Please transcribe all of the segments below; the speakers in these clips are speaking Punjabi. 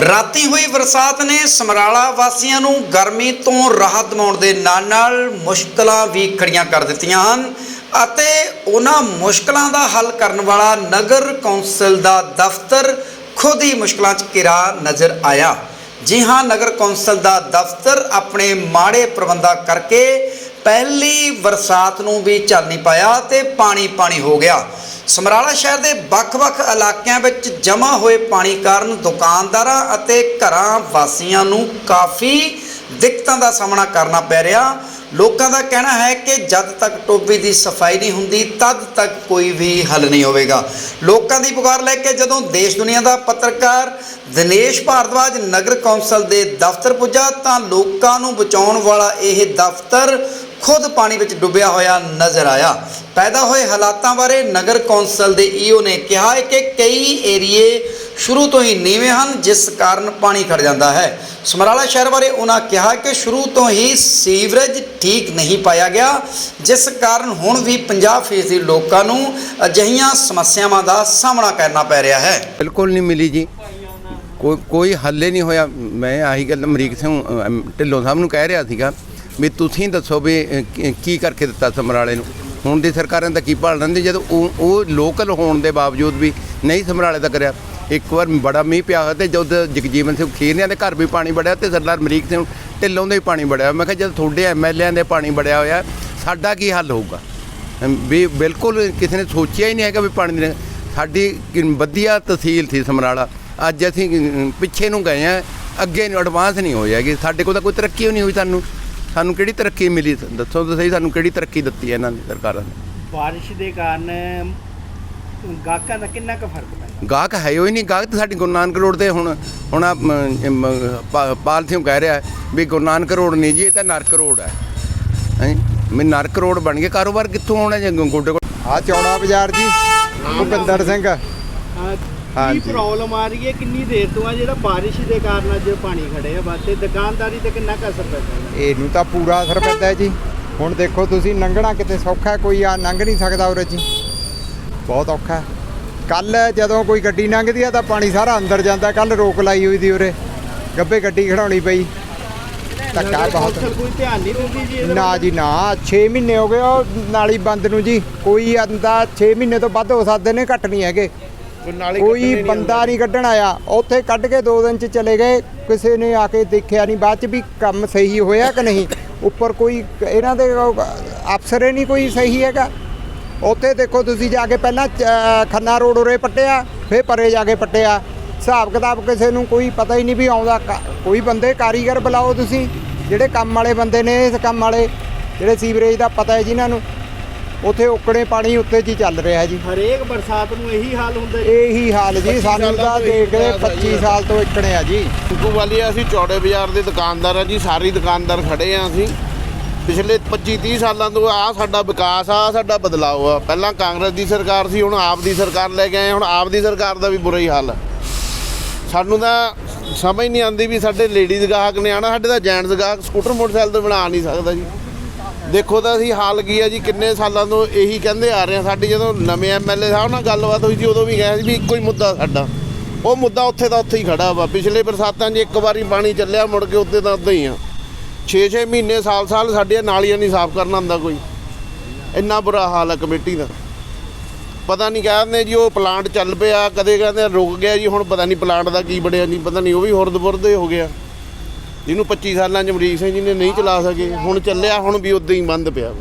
ਰਾਤੀ ਹੋਈ ਬਰਸਾਤ ਨੇ ਸਮਰਾਲਾ ਵਾਸੀਆਂ ਨੂੰ ਗਰਮੀ ਤੋਂ ਰਾਹਤ ਦਿਵਾਉਣ ਦੇ ਨਾਲ-ਨਾਲ ਮੁਸ਼ਕਲਾਂ ਵੀ ਖੜੀਆਂ ਕਰ ਦਿੱਤੀਆਂ ਹਨ ਅਤੇ ਉਹਨਾਂ ਮੁਸ਼ਕਲਾਂ ਦਾ ਹੱਲ ਕਰਨ ਵਾਲਾ ਨਗਰ ਕੌਂਸਲ ਦਾ ਦਫ਼ਤਰ ਖੁਦ ਹੀ ਮੁਸ਼ਕਲਾਂ 'ਚ ਘਿਰਾ ਨਜ਼ਰ ਆਇਆ। ਜੀ ਹਾਂ, ਨਗਰ ਕੌਂਸਲ ਦਾ ਦਫ਼ਤਰ ਆਪਣੇ ਮਾੜੇ ਪ੍ਰਬੰਧਾਂ ਕਰਕੇ ਪਹਿਲੀ ਬਰਸਾਤ ਨੂੰ ਵੀ ਚੱਲ ਨਹੀਂ ਪਾਇਆ ਤੇ ਪਾਣੀ ਪਾਣੀ ਹੋ ਗਿਆ। ਸਮਰਾਲਾ ਸ਼ਹਿਰ ਦੇ ਵੱਖ-ਵੱਖ ਇਲਾਕਿਆਂ ਵਿੱਚ ਜਮ੍ਹਾਂ ਹੋਏ ਪਾਣੀ ਕਾਰਨ ਦੁਕਾਨਦਾਰਾਂ ਅਤੇ ਘਰਾਂ ਵਾਸੀਆਂ ਨੂੰ ਕਾਫੀ ਦਿੱਕਤਾਂ ਦਾ ਸਾਹਮਣਾ ਕਰਨਾ ਪੈ ਰਿਹਾ। ਲੋਕਾਂ ਦਾ ਕਹਿਣਾ ਹੈ ਕਿ ਜਦ ਤੱਕ ਟੋਬੀ ਦੀ ਸਫ਼ਾਈ ਨਹੀਂ ਹੁੰਦੀ, ਤਦ ਤੱਕ ਕੋਈ ਵੀ ਹੱਲ ਨਹੀਂ ਹੋਵੇਗਾ। ਲੋਕਾਂ ਦੀ ਪੁਕਾਰ ਲੈ ਕੇ ਜਦੋਂ ਦੇਸ਼ ਦੁਨੀਆ ਦਾ ਪੱਤਰਕਾਰ ਦਿਨੇਸ਼ ਭਾਰਦਵਾਜ ਨਗਰ ਕੌਂਸਲ ਦੇ ਦਫ਼ਤਰ ਪੁੱਜਾ, ਤਾਂ ਲੋਕਾਂ ਨੂੰ ਬਚਾਉਣ ਵਾਲਾ ਇਹ ਦਫ਼ਤਰ ਖੁਦ ਪਾਣੀ ਵਿੱਚ ਡੁੱਬਿਆ ਹੋਇਆ ਨਜ਼ਰ ਆਇਆ। ਪੈਦਾ ਹੋਏ ਹਾਲਾਤਾਂ ਬਾਰੇ ਨਗਰ ਕੌਂਸਲ ਦੇ ਈਓ ਨੇ ਕਿਹਾ ਕਿ ਕਈ ਏਰੀਏ ਸ਼ੁਰੂ ਤੋਂ ਹੀ ਨੀਵੇਂ ਹਨ, ਜਿਸ ਕਾਰਨ ਪਾਣੀ ਖੜ ਜਾਂਦਾ ਹੈ। ਸਮਰਾਲਾ ਸ਼ਹਿਰ ਬਾਰੇ ਉਹਨਾਂ ਕਿਹਾ ਕਿ ਸ਼ੁਰੂ ਤੋਂ ਹੀ ਸੀਵਰੇਜ ਠੀਕ ਨਹੀਂ ਪਾਇਆ ਗਿਆ, ਜਿਸ ਕਾਰਨ ਹੁਣ ਵੀ 50% ਦੇ ਲੋਕਾਂ ਨੂੰ ਅਜਿਹੀਆਂ ਸਮੱਸਿਆਵਾਂ ਦਾ ਸਾਹਮਣਾ ਕਰਨਾ ਪੈ ਰਿਹਾ ਹੈ। ਬਿਲਕੁਲ ਨਹੀਂ ਮਿਲੀ ਜੀ। ਕੋਈ ਕੋਈ ਹੱਲੇ ਨਹੀਂ ਹੋਇਆ। ਮੈਂ ਆਹੀ ਗੱਲ ਅਮਰੀਕ ਸਿੰਘ ਢਿੱਲੋਂ ਸਾਹਿਬ ਨੂੰ ਕਹਿ ਰਿਹਾ ਸੀਗਾ ਵੀ ਤੁਸੀਂ ਦੱਸੋ ਵੀ ਕੀ- ਕਰਕੇ ਦਿੱਤਾ ਸਮਰਾਲੇ ਨੂੰ? ਹੁਣ ਦੀ ਸਰਕਾਰਾਂ ਦਾ ਕੀ ਭਾਲ ਰਹਿੰਦੀ, ਜਦੋਂ ਉਹ ਉਹ ਲੋਕਲ ਹੋਣ ਦੇ ਬਾਵਜੂਦ ਵੀ ਨਹੀਂ ਸਮਰਾਲੇ ਦਾ ਕਰਿਆ ਇੱਕ ਵਾਰ ਬੜਾ ਮੀਂਹ ਪਿਆ ਹੋਇਆ ਤੇ ਜਦ ਜਗਜੀਵਨ ਸਿੰਘ ਖੀਰਨਿਆਂ ਦੇ ਘਰ ਵੀ ਪਾਣੀ ਵੜਿਆ ਤੇ ਸਰਦਾਰ ਅਮਰੀਕ ਸਿੰਘ ਢਿੱਲੋਂ ਦੇ ਵੀ ਪਾਣੀ ਵੜਿਆ। ਮੈਂ ਕਿਹਾ ਜਦ ਤੁਹਾਡੇ ਐਮਐਲਏਆਂ ਦੇ ਪਾਣੀ ਵੜਿਆ ਹੋਇਆ, ਸਾਡਾ ਕੀ ਹੱਲ ਹੋਊਗਾ? ਵੀ ਬਿਲਕੁਲ ਕਿਸੇ ਨੇ ਸੋਚਿਆ ਹੀ ਨਹੀਂ ਹੈਗਾ ਵੀ ਪਾਣੀ ਦੀ ਸਾਡੀ ਵਧੀਆ ਤਹਿਸੀਲ ਸੀ ਸਮਰਾਲਾ। ਅੱਜ ਅਸੀਂ ਪਿੱਛੇ ਨੂੰ ਗਏ ਆ ਅੱਗੇ ਨੂੰ ਐਡਵਾਂਸ ਨਹੀਂ ਹੋਇਆ ਕਿ ਸਾਡੇ ਕੋਲ ਤਾਂ ਕੋਈ ਤਰੱਕੀ ਨਹੀਂ ਹੋਈ ਸਾਨੂੰ। ਸਾਨੂੰ ਕਿਹੜੀ ਤਰੱਕੀ ਮਿਲੀ? ਦੱਸੋ ਤਾਂ ਸਹੀ ਸਾਨੂੰ ਕਿਹੜੀ ਤਰੱਕੀ ਦਿੱਤੀ ਹੈ ਇਹਨਾਂ ਨੇ ਸਰਕਾਰਾਂ ਨੇ? ਬਾਰਿਸ਼ ਦੇ ਕਾਰਨ ਗਾਹਕਾਂ ਦਾ ਕਿੰਨਾ ਕੁ ਫ਼ਰਕ ਪੈਂਦਾ ਗਾਹਕ ਹੈ ਹੀ ਨਹੀਂ ਗਾਹਕ ਤਾਂ ਸਾਡੀ ਗੁਰੂ ਨਾਨਕ ਰੋਡ ਤੇ ਹੁਣ ਹੁਣ ਆਹ, ਮ, ਅਮ, ਪਾ- ਪਾਲ ਸਿੰਘ ਕਹਿ ਰਿਹਾ ਵੀ ਗੁਰੂ ਨਾਨਕ ਰੋਡ ਨਹੀਂ ਜੀ ਇਹ ਤਾਂ ਨਰਕ ਰੋਡ ਹੈ। ਹੈ? ਮੈਂ ਨਰਕ ਰੋਡ ਬਣ ਗਿਆ ਕਾਰੋਬਾਰ ਕਿੱਥੋਂ ਆਉਣਾ ਜੇ ਗੋਡੇ ਕੋਲ? ਆ ਚੌੜਾ ਬਾਜ਼ਾਰ ਜੀ ਭੁਪਿੰਦਰ ਸਿੰਘ। ਕੀ ਹਾਂਜੀ। ਪ੍ਰੋਬਲਮ ਆ ਰਹੀ ਹੈ? ਕਿੰਨੀ ਦੇਰ ਤੋਂ ਆ ਜਿਹੜਾ ਬਾਰਿਸ਼ ਦੇ ਕਾਰਨ ਅੱਜ ਪਾਣੀ ਖੜੇ ਆ? ਬਸ ਤੇ ਦੁਕਾਨਦਾਰੀ ਤੇ ਕਿੰਨਾ ਕੁ ਅਸਰ ਪੈਂਦਾ ਇਹਨੂੰ ਤਾਂ ਪੂਰਾ ਅਸਰ ਪੈਂਦਾ ਹੈ ਜੀ। ਹੁਣ ਦੇਖੋ ਤੁਸੀਂ ਲੰਘਣਾ ਕਿਤੇ ਸੌਖਾ ਹੈ, ਕੋਈ ਆ ਲੰਘ ਨਹੀਂ ਸਕਦਾ ਉਰੇ ਜੀ। ਬਹੁਤ ਔਖਾ ਕੱਲ ਜਦੋਂ ਕੋਈ ਗੱਡੀ ਲੰਘਦੀ ਆ ਤਾਂ ਪਾਣੀ ਸਾਰਾ ਅੰਦਰ ਜਾਂਦਾ ਕੱਲ ਰੋਕ ਲਾਈ ਹੋਈ ਦੀ ਉਰੇ। ਗੱਬੇ ਗੱਡੀ ਖੜਾਉਣੀ ਪਈ। ਧੱਕਾ ਬਹੁਤ ਕੋਈ ਧਿਆਨ ਨਹੀਂ ਦਿੰਦੀ ਜੀ ਇਹਦੇ ਨਾ? ਜੀ ਨਾ। 6 ਮਹੀਨੇ ਹੋ ਗਏ ਉਹ ਨਾਲੀ ਬੰਦ ਨੂੰ ਜੀ। ਕੋਈ ਆਂਦਾ 6 ਮਹੀਨੇ ਤੋਂ ਵੱਧ ਹੋ ਸਕਦੇ ਨੇ ਘੱਟ ਨਹੀਂ ਹੈਗੇ। ਕੋਈ ਬੰਦਾ ਨਹੀਂ ਕੱਢਣ ਆਇਆ। ਉੱਥੇ ਕੱਢ ਕੇ 2 ਦਿਨ ਚ ਚਲੇ ਗਏ। ਕਿਸੇ ਨੇ ਆ ਕੇ ਦੇਖਿਆ ਨਹੀਂ ਬਾਅਦ ਚ ਵੀ ਕੰਮ ਸਹੀ ਹੋਇਆ ਕਿ ਨਹੀਂ? ਉੱਪਰ ਕੋਈ ਇਹਨਾਂ ਦੇ ਅਫਸਰ ਹੀ ਨਹੀਂ ਕੋਈ ਸਹੀ ਹੈਗਾ। ਉੱਥੇ ਦੇਖੋ ਤੁਸੀਂ ਜਾ ਕੇ ਪਹਿਲਾਂ ਖੰਨਾ ਰੋਡ ਉਰੇ ਪੱਟਿਆ ਫਿਰ ਪਰੇ ਜਾ ਕੇ ਪੱਟਿਆ। ਹਿਸਾਬ ਕਿਤਾਬ ਕਿਸੇ ਨੂੰ ਕੋਈ ਪਤਾ ਹੀ ਨਹੀਂ ਵੀ ਆਉਂਦਾ ਕੋਈ ਬੰਦੇ ਕਾਰੀਗਰ ਬੁਲਾਓ ਤੁਸੀਂ ਜਿਹੜੇ ਕੰਮ ਵਾਲੇ ਬੰਦੇ ਨੇ ਇਸ ਕੰਮ ਵਾਲੇ ਜਿਹੜੇ ਸੀਵਰੇਜ ਦਾ ਪਤਾ ਹੈ ਜਿਨ੍ਹਾਂ ਨੂੰ। ਉੱਥੇ ਉਕੜੇ ਪਾਣੀ ਉੱਤੇ ਜੀ ਚੱਲ ਰਿਹਾ ਜੀ। ਹਰੇਕ ਬਰਸਾਤ ਨੂੰ ਇਹੀ ਹਾਲ ਹੁੰਦਾ ਜੀ। ਇਹੀ ਹਾਲ ਜੀ ਸਾਨੂੰ ਤਾਂ ਦੇਖਦੇ 25 ਸਾਲ ਤੋਂ ਇਕਣੇ ਆ ਜੀ। ਟਿੱਕੂ ਵਾਲੀ ਅਸੀਂ ਚੌੜੇ ਬਾਜ਼ਾਰ ਦੇ ਦੁਕਾਨਦਾਰ ਆ ਜੀ ਸਾਰੇ ਦੁਕਾਨਦਾਰ ਖੜੇ ਆ ਅਸੀਂ। ਪਿਛਲੇ 25 30 ਸਾਲਾਂ ਤੋਂ ਆ ਸਾਡਾ ਵਿਕਾਸ ਆ, ਆਹ ਸਾਡਾ ਬਦਲਾਅ ਆ। ਪਹਿਲਾਂ ਕਾਂਗਰਸ ਦੀ ਸਰਕਾਰ ਸੀ, ਹੁਣ ਆਪ ਦੀ ਸਰਕਾਰ ਲੈ ਕੇ ਆਏ, ਹੁਣ ਆਪ ਦੀ ਸਰਕਾਰ ਦਾ ਵੀ ਬੁਰਾ ਹੀ ਹਾਲ ਆ। ਸਾਨੂੰ ਤਾਂ ਸਮਝ ਨਹੀਂ ਆਉਂਦੀ ਵੀ ਸਾਡੇ ਲੇਡੀਜ਼ ਗਾਹਕ ਨੇ ਆਣਾ ਸਾਡੇ ਤਾਂ ਜੈਂਟਸ ਗਾਹਕ ਸਕੂਟਰ, ਮੋਟਰਸਾਈਕਲ ਤੇ ਬਣਾ ਨਹੀਂ ਸਕਦਾ ਜੀ। ਦੇਖੋ ਤਾਂ ਅਸੀਂ ਹਾਲ ਕੀ ਆ ਜੀ, ਕਿੰਨੇ ਸਾਲਾਂ ਤੋਂ ਇਹੀ ਕਹਿੰਦੇ ਆ ਰਹੇ ਆ। ਸਾਡੀ ਜਦੋਂ ਨਵੇਂ ਐਮਐਲਏ ਸਾਹਿਬ ਨਾਲ ਗੱਲਬਾਤ ਹੋਈ ਸੀ, ਉਦੋਂ ਵੀ ਕਿਹਾ ਸੀ ਵੀ ਇੱਕੋ ਹੀ ਮੁੱਦਾ ਸਾਡਾ। ਉਹ ਮੁੱਦਾ ਉੱਥੇ ਦਾ ਉੱਥੇ ਹੀ ਖੜਾ ਵਾ। ਪਿਛਲੇ ਬਰਸਾਤਾਂ 'ਚ ਇੱਕ ਵਾਰੀ ਪਾਣੀ ਚੱਲਿਆ, ਮੁੜ ਕੇ ਉੱਤੇ ਤਾਂ ਉੱਦਾਂ ਹੀ ਆ। 6-6 ਮਹੀਨੇ ਸਾਲ-ਸਾਲ ਸਾਡੀਆਂ ਨਾਲੀਆਂ ਨਹੀਂ ਸਾਫ਼ ਕਰਨਾ ਹੁੰਦਾ ਕੋਈ। ਇੰਨਾ ਬੁਰਾ ਹਾਲ ਆ ਕਮੇਟੀ ਦਾ। ਪਤਾ ਨਹੀਂ ਕਹਿੰਦੇ ਜੀ, ਉਹ ਪਲਾਂਟ ਚੱਲ ਪਿਆ, ਕਦੇ ਕਹਿੰਦੇ ਰੁਕ ਗਿਆ ਜੀ, ਹੁਣ ਪਤਾ ਨਹੀਂ ਪਲਾਂਟ ਦਾ ਕੀ ਬਣਿਆ ਜੀ, ਪਤਾ ਨਹੀਂ, ਉਹ ਵੀ ਹੁਰਦ-ਬੁਰਦ ਹੀ ਹੋ ਗਿਆ। ਜਿਹਨੂੰ 25 ਸਾਲਾਂ ਚ ਅਮਰੀਕ ਸਿੰਘ ਜੀ ਨੇ ਨਹੀਂ ਚਲਾ ਸਕੇ, ਹੁਣ ਚੱਲਿਆ, ਹੁਣ ਵੀ ਉਦਾਂ ਹੀ ਬੰਦ ਪਿਆ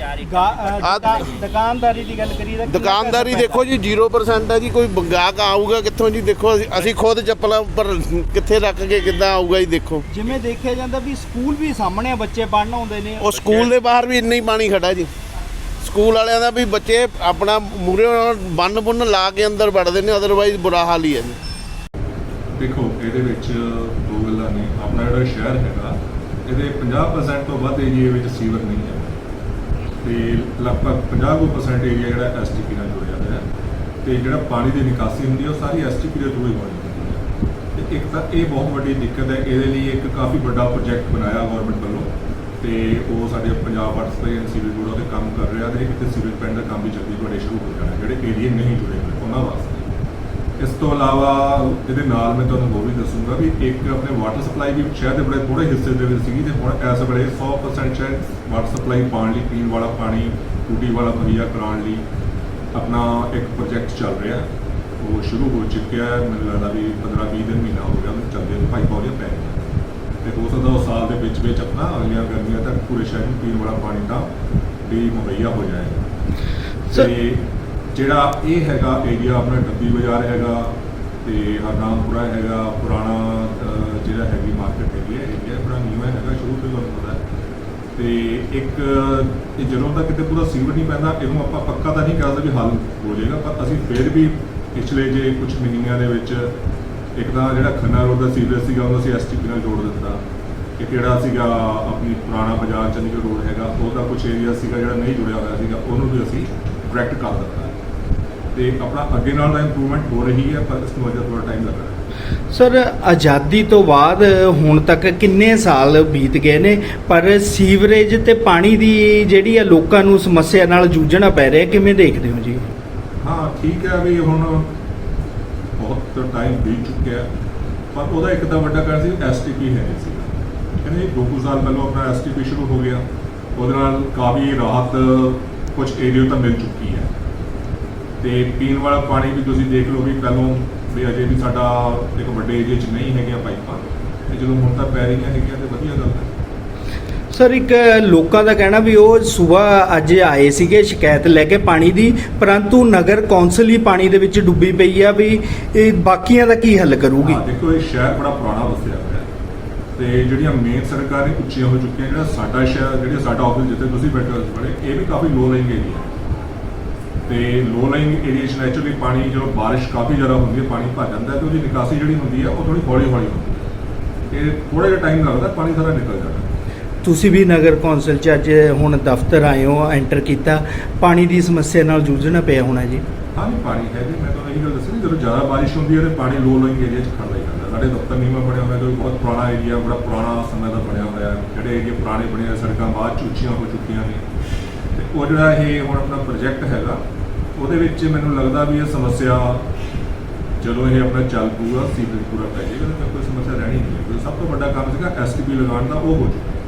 ਗਾ- ਅਹ, ਦੁਕਾਨਦਾਰੀ ਦੀ ਗੱਲ ਕਰੀਏ ਤਾਂ ਕਿੰਨਾ ਕੁ ਦੁਕਾਨਦਾਰੀ ਦੇਖੋ ਜੀ 0% ਹੈ ਜੀ ਕੋਈ ਗਾਹਕ ਆਊਗਾ ਕਿੱਥੋਂ ਜੀ ਦੇਖੋ ਅਸੀਂ- ਅਸੀਂ ਖੁਦ ਚੱਪਲਾਂ ਉੱਪਰ ਕਿੱਥੇ ਰੱਖ ਕੇ ਕਿੱਦਾਂ ਆਊਗਾ ਜੀ ਦੇਖੋ। ਪੈਂਦਾ? ਜਿਵੇਂ ਦੇਖਿਆ ਜਾਂਦਾ ਵੀ ਸਕੂਲ ਵੀ ਸਾਹਮਣੇ ਆ ਬੱਚੇ ਪੜ੍ਹਨ ਆਉਂਦੇ ਨੇ। ਉਹ ਸਕੂਲ ਦੇ ਬਾਹਰ ਵੀ ਇੰਨਾ ਹੀ ਪਾਣੀ ਖੜਾ ਜੀ। ਸਕੂਲ ਵਾਲਿਆਂ ਦਾ ਵੀ ਬੱਚੇ ਆਪਣਾ ਮੂਰੇ ਬੰਨ ਬੁੰਨ ਲਾ ਕੇ ਅੰਦਰ ਵੜਦੇ ਨੇ ਅਦਰਵਾਈਜ਼ ਬੁਰਾ ਹਾਲ ਹੀ ਹੈ ਜੀ। ਦੇਖੋ ਇਹਦੇ ਵਿੱਚ ਦੋ ਗੱਲਾਂ ਨੇ। ਆਪਣਾ ਜਿਹੜਾ ਸ਼ਹਿਰ ਹੈਗਾ ਇਹਦੇ 50% ਤੋਂ ਵੱਧ ਏਰੀਏ ਵਿੱਚ ਸੀਵਰ ਨਹੀਂ ਹੈ। ਤੇ ਲਗਭਗ 50% ਏਰੀਆ ਜਿਹੜਾ ਐਸਟੀਪੀ ਨਾਲ ਜੁੜਿਆ ਹੋਇਆ ਹੈ ਤੇ ਜਿਹੜਾ ਪਾਣੀ ਦੀ ਨਿਕਾਸੀ ਹੁੰਦੀ ਹੈ, ਉਹ ਸਾਰੀ ਐਸਟੀਪੀ ਦੇ ਥਰੂ ਹੀ ਹੋਣੀ ਹੁੰਦੀ ਹੈ। ਤੇ ਇੱਕ ਤਾਂ ਇਹ ਬਹੁਤ ਵੱਡੀ ਦਿੱਕਤ ਹੈ, ਇਹਦੇ ਲਈ ਇੱਕ ਕਾਫੀ ਵੱਡਾ ਪ੍ਰੋਜੈਕਟ ਬਣਾਇਆ ਗਵਰਨਮੈਂਟ ਵੱਲੋਂ ਤੇ ਉਹ ਸਾਡੇ Punjab water supply and sewerage board ਉਹਦੇ ਕੰਮ ਕਰ ਰਿਹਾ ਤੇ ਇੱਕ ਸੀਵਰੇਜ ਪੈਂਟ ਦਾ ਕੰਮ ਵੀ ਜਲਦੀ ਤੁਹਾਡੇ ਸ਼ੁਰੂ ਹੋ ਜਾਣਾ, ਜਿਹੜੇ ਏਰੀਏ ਨਹੀਂ ਜੁੜੇ ਹੋਏ, ਉਹਨਾਂ ਵਾਸਤੇ। ਇਸ ਤੋਂ ਇਲਾਵਾ ਇਹਦੇ ਨਾਲ ਮੈਂ ਤੁਹਾਨੂੰ ਉਹ ਵੀ ਦੱਸੂੰਗਾ ਵੀ ਇੱਕ ਆਪਣੇ ਵਾਟਰ ਸਪਲਾਈ ਵੀ ਸ਼ਹਿਰ ਦੇ ਬੜੇ ਥੋੜੇ ਹਿੱਸੇ ਦੇ ਵਿੱਚ ਸੀਗੀ ਤੇ ਹੁਣ ਇਸ ਵੇਲੇ 100% ਸ਼ਹਿਰ ਵਾਟਰ ਸਪਲਾਈ ਪਾਉਣ ਲਈ ਪੀਣ ਵਾਲਾ ਪਾਣੀ ਟੂਟੀ ਵਾਲਾ ਮੁਹੱਈਆ ਕਰਾਉਣ ਲਈ ਆਪਣਾ ਇੱਕ ਪ੍ਰੋਜੈਕਟ ਚੱਲ ਰਿਹਾ। ਉਹ ਸ਼ੁਰੂ ਹੋ ਚੁੱਕਿਆ ਹੈ ਮੈਨੂੰ ਲੱਗਦਾ ਵੀ 15-20 ਦਿਨ ਮਹੀਨਾ ਹੋ ਗਿਆ ਉਹਨੂੰ ਚੱਲਦੇ ਨੂੰ ਭਾਈ ਪੌੜੀਆਂ ਪੈ ਗਈਆਂ ਤੇ ਹੋ ਸਕਦਾ ਉਹ ਸਾਲ ਦੇ ਵਿੱਚ ਵਿੱਚ ਆਪਣਾ ਅਗਲੀਆਂ ਗਰਮੀਆਂ ਤੱਕ ਪੂਰੇ ਸ਼ਹਿਰ ਨੂੰ ਪੀਣ ਵਾਲਾ ਪਾਣੀ ਦਾ ਵੀ ਮੁਹੱਈਆ ਹੋ ਜਾਏ। ਸਰ- ਜਿਹੜਾ ਇਹ ਹੈਗਾ ਏਰੀਆ ਆਪਣਾ ਡੱਬੀ ਬਾਜ਼ਾਰ ਹੈਗਾ ਤੇ ਹਰਨਾਮਪੁਰਾ ਹੈਗਾ, ਪੁਰਾਣਾ ਜਿਹੜਾ ਹੈਗੀ ਮਾਰਕੀਟ ਹੈਗੀ ਹੈ ਏਰੀਆ ਬੜਾ ਨਿਊ ਹੈਗਾ ਸ਼ੁਰੂ ਤੋਂ ਤੁਹਾਨੂੰ ਪਤਾ ਹੈ। ਤੇ ਇੱਕ ਜਦੋਂ ਤੱਕ ਕਿਤੇ ਪੂਰਾ ਸੀਵਰ ਨਹੀਂ ਪੈਂਦਾ, ਇਹਨੂੰ ਆਪਾਂ ਪੱਕਾ ਤਾਂ ਨਹੀਂ ਕਹਿ ਸਕਦੇ ਵੀ ਹੱਲ ਹੋ ਜਾਏਗਾ, ਪਰ ਅਸੀਂ ਫਿਰ ਵੀ ਪਿਛਲੇ ਜੇ ਕੁਝ ਮਹੀਨਿਆਂ ਦੇ ਵਿੱਚ ਇੱਕ ਤਾਂ ਜਿਹੜਾ ਖੰਨਾ ਰੋਡ ਦਾ ਸੀਵਰੇਜ ਸੀਗਾ, ਉਹਨੂੰ ਅਸੀਂ ਐਸਟੀਪੀ ਨਾਲ ਜੋੜ ਦਿੱਤਾ। ਇੱਕ ਜਿਹੜਾ ਸੀਗਾ ਆਪਣੀ ਪੁਰਾਣਾ ਬਾਜ਼ਾਰ, ਚੰਡੀਗੜ੍ਹ ਰੋਡ ਹੈਗਾ, ਉਹਦਾ ਕੁਝ ਏਰੀਆ ਸੀਗਾ ਜਿਹੜਾ ਨਹੀਂ ਜੁੜਿਆ ਹੋਇਆ ਸੀਗਾ, ਉਹਨੂੰ ਵੀ ਅਸੀਂ ਕਰੈਕਟ ਕਰ ਦਿੱਤਾ। ਤੇ ਆਪਣਾ ਅੱਗੇ ਨਾਲ ਤਾਂ ਇੰਪਰੂਵਮੈਂਟ ਹੋ ਰਹੀ ਹੈ ਪਰ ਇਸ ਨੂੰ ਅਜੇ ਥੋੜਾ ਟਾਈਮ ਲੱਗਣਾ ਹੈ। ਸਰ ਆਜ਼ਾਦੀ ਤੋਂ ਬਾਅਦ ਹੁਣ ਤੱਕ ਕਿੰਨੇ ਸਾਲ ਬੀਤ ਗਏ ਨੇ ਪਰ ਸੀਵਰੇਜ ਤੇ ਪਾਣੀ ਦੀ ਜਿਹੜੀ ਆ ਲੋਕਾਂ ਨੂੰ ਸਮੱਸਿਆ ਨਾਲ ਜੂਝਣਾ ਪੈ ਰਿਹਾ ਕਿਵੇਂ ਦੇਖਦੇ ਹੋ ਜੀ? ਹਾਂ ਠੀਕ ਹੈ ਵੀ ਹੁਣ ਬਹੁਤ ਟਾਈਮ ਬੀਤ ਚੁੱਕਿਆ ਪਰ ਉਹਦਾ ਇੱਕ ਤਾਂ ਵੱਡਾ ਕਾਰਨ ਸੀ ਐਸਟੀਪੀ ਹੈ ਸੀ। ਕਹਿੰਦੇ ਦੋ ਕੁ ਸਾਲ ਪਹਿਲਾਂ ਆਪਣਾ ਐਸਟੀਪੀ ਸ਼ੁਰੂ ਹੋ ਗਿਆ ਉਹਦੇ ਨਾਲ ਕਾਫੀ ਰਾਹਤ ਕੁਝ ਏਰੀਆ ਤਾਂ ਮਿਲ ਚੁੱਕੀ ਹੈ। ਤੇ ਪੀਣ ਵਾਲਾ ਪਾਣੀ ਵੀ ਤੁਸੀਂ ਦੇਖ ਲਓ ਵੀ ਪਹਿਲਾਂ ਵੀ ਅਜੇ ਵੀ ਸਾਡਾ ਇੱਕ ਵੱਡੇ ਏਰੀਆ 'ਚ ਨਹੀਂ ਹੈਗੀਆਂ ਪਾਈਪਾਂ। ਤੇ ਜਦੋਂ ਹੁਣ ਤਾਂ ਪੈ ਰਹੀਆਂ ਹੈਗੀਆਂ ਤੇ ਵਧੀਆ ਗੱਲ ਹੈ। ਸਰ ਇੱਕ ਲੋਕਾਂ ਦਾ ਕਹਿਣਾ ਵੀ ਉਹ ਸਵੇਰ ਅੱਜ ਆਏ ਸੀਗੇ ਸ਼ਿਕਾਇਤ ਲੈ ਕੇ ਪਾਣੀ ਦੀ ਪਰੰਤੂ ਨਗਰ ਕੌਂਸਲ ਹੀ ਪਾਣੀ ਦੇ ਵਿੱਚ ਡੁੱਬੀ ਪਈ ਆ ਵੀ ਇਹ ਬਾਕੀਆਂ ਦਾ ਕੀ ਹੱਲ ਕਰੂਗੀ? ਹਾਂ ਦੇਖੋ ਇਹ ਸ਼ਹਿਰ ਬੜਾ ਪੁਰਾਣਾ ਵਸਿਆ ਹੋਇਆ ਹੈ। ਤੇ ਜਿਹੜੀਆਂ ਮੇਨ ਸੜਕਾਂ ਨੇ ਉੱਚੀਆਂ ਹੋ ਚੁੱਕੀਆਂ ਜਿਹੜਾ ਸਾਡਾ ਸ਼ਹਿਰ ਜਿਹੜੇ ਸਾਡਾ ਆਫਿਸ ਜਿੱਥੇ ਤੁਸੀਂ ਬੈਠੇ ਹੋ ਬੜੇ ਇਹ ਵੀ ਕਾਫੀ ਲੋ ਲਾਈਂਗ ਏਰੀਆ ਤੇ ਲੋ ਲਾਈਂਗ ਏਰੀਆ 'ਚ ਨੈਚੁਰਲੀ ਪਾਣੀ ਜਦੋਂ ਬਾਰਿਸ਼ ਕਾਫੀ ਜ਼ਿਆਦਾ ਹੁੰਦੀ ਹੈ ਪਾਣੀ ਭਰ ਜਾਂਦਾ ਤੇ ਉਹਦੀ ਨਿਕਾਸੀ ਜਿਹੜੀ ਹੁੰਦੀ ਹੈ ਉਹ ਥੋੜੀ ਹੌਲੀ ਹੌਲੀ ਹੁੰਦੀ ਹੈ। ਇਹ ਥੋੜਾ ਜਿਹਾ ਟਾਈਮ ਲੱਗਦਾ ਪਾਣੀ ਸਾਰਾ ਨਿਕਲ ਜਾਂਦਾ। ਤੁਸੀਂ ਵੀ ਨਗਰ ਕੌਂਸਲ ਚ ਅੱਜ ਹੁਣ ਦਫ਼ਤਰ ਆਏ ਹੋ ਐਂਟਰ ਕੀਤਾ। ਪਾਣੀ ਦੀ ਸਮੱਸਿਆ ਨਾਲ ਜੂਝਣਾ ਪਿਆ ਹੋਣਾ ਜੀ। ਹਾਂ ਪਾਣੀ ਹੈ ਜੀ। ਮੈਂ ਤੁਹਾਨੂੰ ਇਹ ਗੱਲ ਦੱਸੀ ਜਦੋਂ ਜ਼ਿਆਦਾ ਬਾਰਿਸ਼ ਹੁੰਦੀ ਹੈ ਤੇ ਪਾਣੀ ਲੋ ਲਾਈਂਗ ਏਰੀਆ 'ਚ ਖੜਦਾ ਹੀ ਖੜਦਾ ਸਾਡੇ ਦਫ਼ਤਰ ਨੀਵਾਂ ਬਣਿਆ ਹੋਇਆ ਕੋਈ ਬਹੁਤ ਪੁਰਾਣਾ ਏਰੀਆ ਬੜਾ ਪੁਰਾਣਾ ਸਮੇਂ ਦਾ ਬਣਿਆ ਹੋਇਆ। ਜਿਹੜੇ ਏਰੀਆ ਪੁਰਾਣੇ ਬਣੇ ਸੜਕਾਂ ਬਾਅਦ 'ਚ ਉੱਚੀਆਂ ਹੋ ਚੁੱਕੀਆਂ ਨੇ। ਤੇ ਉਹ ਜਿਹੜਾ ਇਹ ਹੁਣ ਆਪਣਾ ਪ੍ਰੋਜੈਕਟ ਹੈਗਾ ਉਹਦੇ ਵਿੱਚ ਮੈਨੂੰ ਲੱਗਦਾ ਵੀ ਇਹ ਸਮੱਸਿਆ, ਜਦੋਂ ਇਹ ਆਪਣਾ ਚੱਲ ਪੂਗਾ ਸੀਵਰੇਜ ਪੂਰਾ ਪੈ ਜਾਏਗਾ, ਤਾਂ ਕੋਈ ਸਮੱਸਿਆ ਰਹਿਣੀ ਨਹੀਂ ਹੈ। ਸਭ ਤੋਂ ਵੱਡਾ ਕੰਮ ਸੀਗਾ ਐਸਟੀਪੀ ਲਗਾਉਣ ਦਾ, ਉਹ ਹੋ ਚੁੱਕਾ।